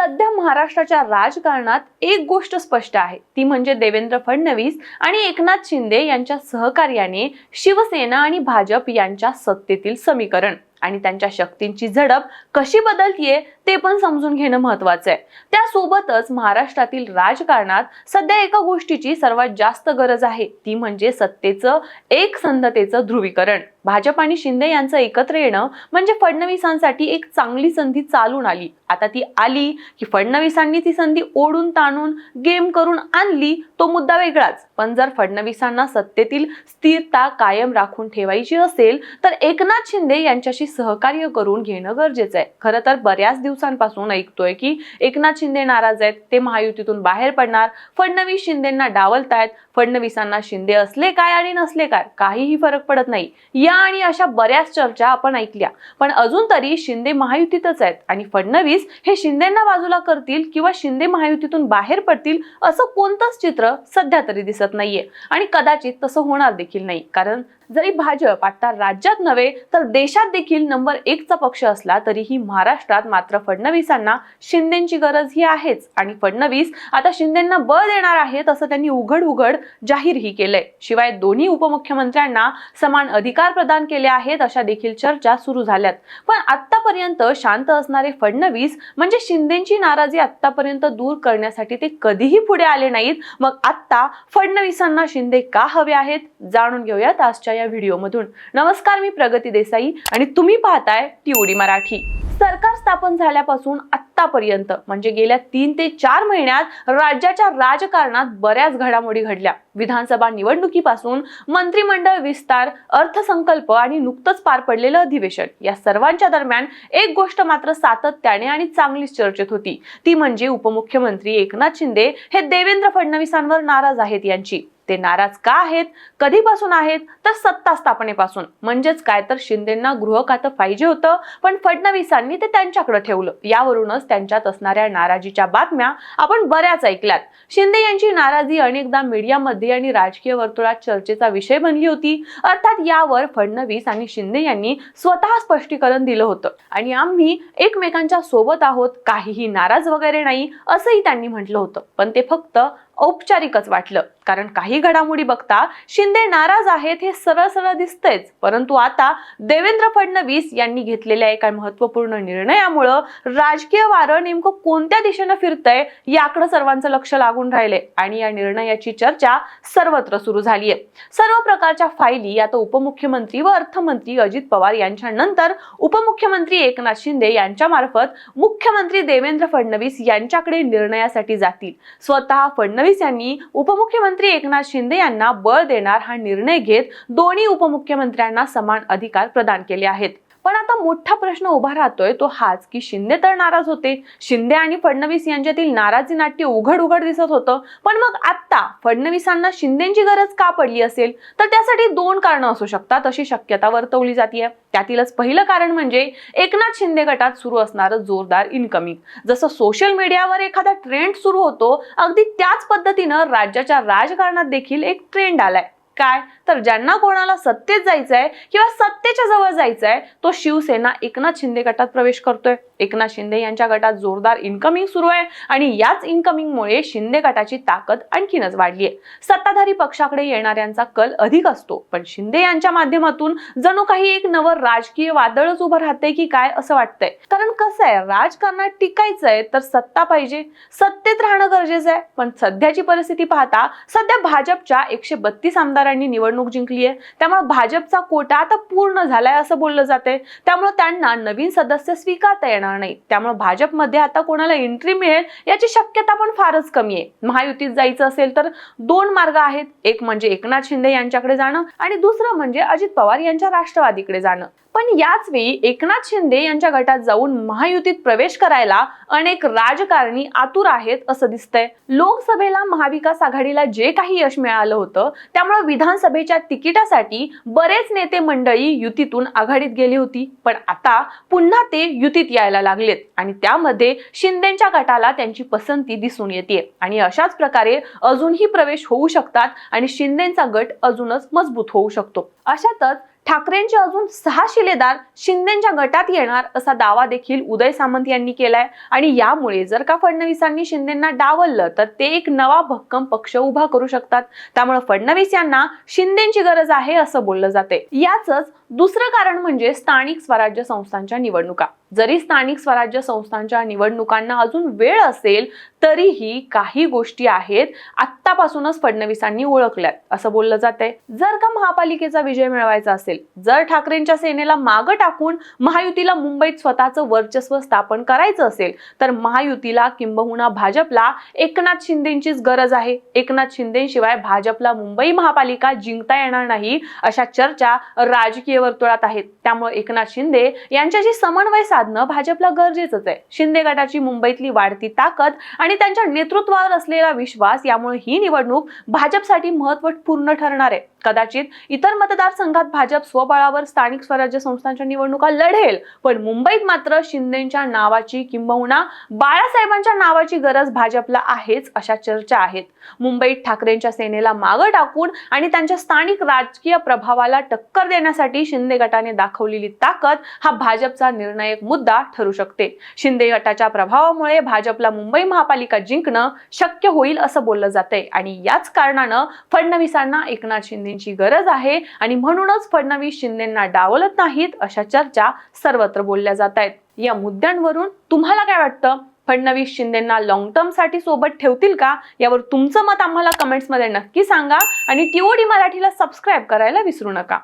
सध्या महाराष्ट्राच्या राजकारणात एक गोष्ट स्पष्ट आहे. ती म्हणजे देवेंद्र फडणवीस आणि एकनाथ शिंदे यांच्या सहकार्याने शिवसेना आणि भाजप यांच्या सत्तेतील समीकरण आणि त्यांच्या शक्तींची झडप कशी बदलतीये ते पण समजून घेणं महत्वाचं आहे त्यासोबतच महाराष्ट्रातील राजकारणात सध्या एका गोष्टीची सर्वात जास्त गरज आहे ती म्हणजे सत्तेचं एक संधतेचं ध्रुवीकरण. भाजप आणि शिंदे यांचं एकत्र येणं म्हणजे फडणवीसांसाठी एक चांगली संधी चालून आली. आता ती आली की फडणवीसांनी ती संधी ओढून ताणून गेम करून आणली तो मुद्दा वेगळाच. पण जर फडणवीसांना सत्तेतील स्थिरता कायम राखून ठेवायची असेल तर एकनाथ शिंदे यांच्याशी सहकार्य करून घेणं गरजेचं आहे खरं तर बऱ्याच दिवसांपासून ऐकतोय की एकनाथ शिंदे नाराज आहेत ते महायुतीतून बाहेर पडणार. फडणवीस शिंदेना डावलतायत. फडणवीसांना शिंदे असले काय आणि नसले काय काहीही फरक पडत नाही. या आणि अशा बऱ्याच चर्चा आपण ऐकल्या. पण अजून तरी शिंदे महायुतीतच आहेत आणि फडणवीस हे शिंदेना बाजूला करतील किंवा शिंदे महायुतीतून बाहेर पडतील असं कोणतंच चित्र सध्या तरी दिसत नाहीये. आणि कदाचित तसं होणार देखील नाही. कारण जरी भाजप आता राज्यात नव्हे तर देशात देखील नंबर एकचा पक्ष असला तरीही महाराष्ट्रात मात्र फडणवीसांना शिंदेची गरज ही आहेच. आणि फडणवीस आता शिंदेना बळ देणार आहेत असं त्यांनी उघड उघड जाहीरही केलंय. शिवाय दोन्ही उपमुख्यमंत्र्यांना समान अधिकार प्रदान केले आहेत अशा देखील चर्चा सुरू झाल्यात. पण आतापर्यंत शांत असणारे फडणवीस म्हणजे शिंदेची नाराजी आतापर्यंत दूर करण्यासाठी ते कधीही पुढे आले नाहीत. मग आता फडणवीसांना शिंदे का हवे आहेत? जाणून घेऊयात आजच्या या व्हिडिओमधून. नमस्कार मी प्रगती देसाई आणि तुम्ही पाहताय टीओडी मराठी. सरकार स्थापन झाल्यापासून आतापर्यंत म्हणजे गेल्या तीन ते चार महिन्यात राज्याच्या राजकारणात बऱ्याच घडामोडी घडल्या. विधानसभा निवडणुकीपासून मंत्रिमंडळ विस्तार अर्थसंकल्प आणि नुकतंच पार पडलेलं अधिवेशन या सर्वांच्या दरम्यान एक गोष्ट मात्र सातत्याने आणि चांगलीच चर्चेत होती. ती म्हणजे उपमुख्यमंत्री एकनाथ शिंदे हे देवेंद्र फडणवीसांवर नाराज आहेत यांची. ते नाराज का आहेत? कधीपासून आहेत? तर सत्ता स्थापनेपासून. म्हणजेच काय? तर शिंदेना गृह खातं पाहिजे होतं पण फडणवीसांनी ते त्यांच्याकडे ठेवलं. यावरूनच त्यांच्यात असणाऱ्या नाराजीच्या बातम्या आपण बऱ्याच ऐकल्यात. शिंदे यांची नाराजी अनेकदा मीडियामध्ये आणि राजकीय वर्तुळात चर्चेचा विषय बनली होती. अर्थात यावर फडणवीस आणि शिंदे यांनी स्वतः स्पष्टीकरण दिलं होतं. आणि आम्ही एकमेकांच्या सोबत आहोत. काहीही नाराज वगैरे नाही असंही त्यांनी म्हटलं होतं. पण ते फक्त औपचारिकच वाटलं. कारण काही घडामोडी बघता शिंदे नाराज आहेत हे सरळ सरळ दिसतेच. परंतु आता देवेंद्र फडणवीस यांनी घेतलेल्या एका महत्त्वपूर्ण निर्णयामुळं राजकीय वारं नेमकं कोणत्या दिशेनं फिरतंय याकडे सर्वांचं लक्ष लागून राहिले आणि या निर्णयाची चर्चा सर्वत्र सुरू झालीय. सर्व प्रकारच्या फायली आता उपमुख्यमंत्री व अर्थमंत्री अजित पवार यांच्या नंतर उपमुख्यमंत्री एकनाथ शिंदे यांच्या मार्फत मुख्यमंत्री देवेंद्र फडणवीस यांच्याकडे निर्णयासाठी जातील. स्वतः फडणवीस यांनी उपमुख्यमंत्री एकनाथ शिंदे यांना बळ देणार हा निर्णय घेत दोन्ही उपमुख्यमंत्र्यांना समान अधिकार प्रदान केले आहेत. पण आता मोठा प्रश्न उभा राहतोय तो हाच की शिंदे तर नाराज होते. शिंदे आणि फडणवीस यांच्यातील नाराजी नाट्य उघड उघड दिसत होतं. पण मग आता फडणवीसांना शिंदेची गरज का पडली असेल? तर त्यासाठी दोन कारणं असू शकतात अशी शक्यता वर्तवली जाते त्यातीलच पहिलं कारण म्हणजे एकनाथ शिंदे गटात सुरू असणारं जोरदार इनकमिंग जसं सोशल मीडियावर एखादा ट्रेंड सुरू होतो अगदी त्याच पद्धतीनं राज्याच्या राजकारणात देखील एक ट्रेंड आलाय. काय? तर ज्यांना कोणाला सत्तेत जायचंय किंवा सत्तेच्या जवळ जायचंय तो शिवसेना एकनाथ शिंदे गटात प्रवेश करतोय. एकनाथ शिंदे यांच्या गटात जोरदार इन्कमिंग सुरू आहे आणि याच इन्कमिंगमुळे शिंदे गटाची ताकद आणखीनच वाढली आहे. सत्ताधारी पक्षाकडे येणाऱ्यांचा कल अधिक असतो पण शिंदे यांच्या माध्यमातून जणू काही एक नवं राजकीय वादळच उभं राहते की काय असं वाटतंय? कारण कसं आहे राजकारणात टिकायचंय तर सत्ता पाहिजे. सत्तेत राहणं गरजेचं आहे पण सध्याची परिस्थिती पाहता सध्या भाजपच्या एकशे बत्तीस आमदारांनी निवडणूक जिंकली आहे. त्यामुळे भाजपचा कोटा आता पूर्ण झालाय असं बोललं जाते त्यामुळे त्यांना नवीन सदस्य स्वीकारता येणार नाही. त्यामुळे भाजपमध्ये आता कोणाला एंट्री मिळेल याची शक्यता पण फारच कमी आहे. महायुतीत जायचं असेल तर दोन मार्ग आहेत. एक म्हणजे एकनाथ शिंदे यांच्याकडे जाणं आणि दुसरं म्हणजे अजित पवार यांच्या राष्ट्रवादीकडे जाणं. पण याच वेळी एकनाथ शिंदे यांच्या गटात जाऊन महायुतीत प्रवेश करायला अनेक राजकारणी आतुर आहेत असं दिसतंय. लोकसभेला महाविकास आघाडीला जे काही यश मिळालं होतं त्यामुळे विधानसभेच्या तिकिटासाठी बरेच नेते मंडळी युतीतून आघाडीत गेली होती. पण आता पुन्हा ते युतीत यायला लागलेत आणि त्यामध्ये शिंदेच्या गटाला त्यांची पसंती दिसून येते. आणि अशाच प्रकारे अजूनही प्रवेश होऊ शकतात आणि शिंदेचा गट अजूनच मजबूत होऊ शकतो. अशातच ठाकरेंचे अजून सहा शिलेदार शिंदेच्या गटात येणार असा दावा देखील उदय सामंत यांनी केलाय. आणि यामुळे जर का फडणवीसांनी शिंदेना डावललं तर ते एक नवा भक्कम पक्ष उभा करू शकतात. त्यामुळे फडणवीस यांना शिंदेची गरज आहे असं बोललं जाते. याच दुसरं कारण म्हणजे स्थानिक स्वराज्य संस्थांच्या निवडणुका. जरी स्थानिक स्वराज्य संस्थांच्या निवडणुकांना अजून वेळ असेल तरीही काही गोष्टी आहेत आत्तापासूनच फडणवीसांनी ओळखल्यात असं बोललं जातंय. जर का महापालिकेचा विजय मिळवायचा असेल जर ठाकरेंच्या सेनेला मागं टाकून महायुतीला मुंबईत स्वतःचं वर्चस्व स्थापन करायचं असेल तर महायुतीला किंबहुना भाजपला एकनाथ शिंदेचीच गरज आहे. एकनाथ शिंदेशिवाय भाजपला मुंबई महापालिका जिंकता येणार नाही अशा चर्चा राजकीय वर्तुळात आहेत. त्यामुळे एकनाथ शिंदे यांच्याशी समन्वय साधणं भाजपला गरजेचंच आहे. शिंदे गटाची मुंबईतली वाढती ताकद आणि त्यांच्या नेतृत्वावर असलेला विश्वास यामुळे ही निवडणूक भाजपसाठी महत्त्वपूर्ण ठरणार आहे. कदाचित इतर मतदारसंघात भाजप स्वबळावर स्थानिक स्वराज्य संस्थांच्या निवडणुका लढेल पण मुंबईत मात्र शिंदेच्या नावाची किंबहुना बाळासाहेबांच्या नावाची गरज भाजपला आहेच अशा चर्चा आहेत. मुंबईत ठाकरेंच्या सेनेला मागं टाकून आणि त्यांच्या स्थानिक राजकीय प्रभावाला टक्कर देण्यासाठी शिंदे गटाने दाखवलेली ताकद हा भाजपचा निर्णायक मुद्दा ठरू शकते. शिंदे गटाच्या प्रभावामुळे भाजपला मुंबई महापालिका जिंकणं शक्य होईल असं बोललं जातंय आणि याच कारणानं फडणवीसांना एकनाथ शिंदे शिंदेची गरज आहे आणि म्हणूनच फडणवीस शिंदेना डावलत नाहीत अशा चर्चा सर्वत्र बोलल्या जात आहेत. या मुद्द्यांवरून तुम्हाला काय वाटतं? फडणवीस शिंदेना लॉंग टर्मसाठी सोबत ठेवतील का? यावर तुमचं मत आम्हाला कमेंट्समध्ये नक्की सांगा आणि टीओडी मराठीला सबस्क्राईब करायला विसरू नका.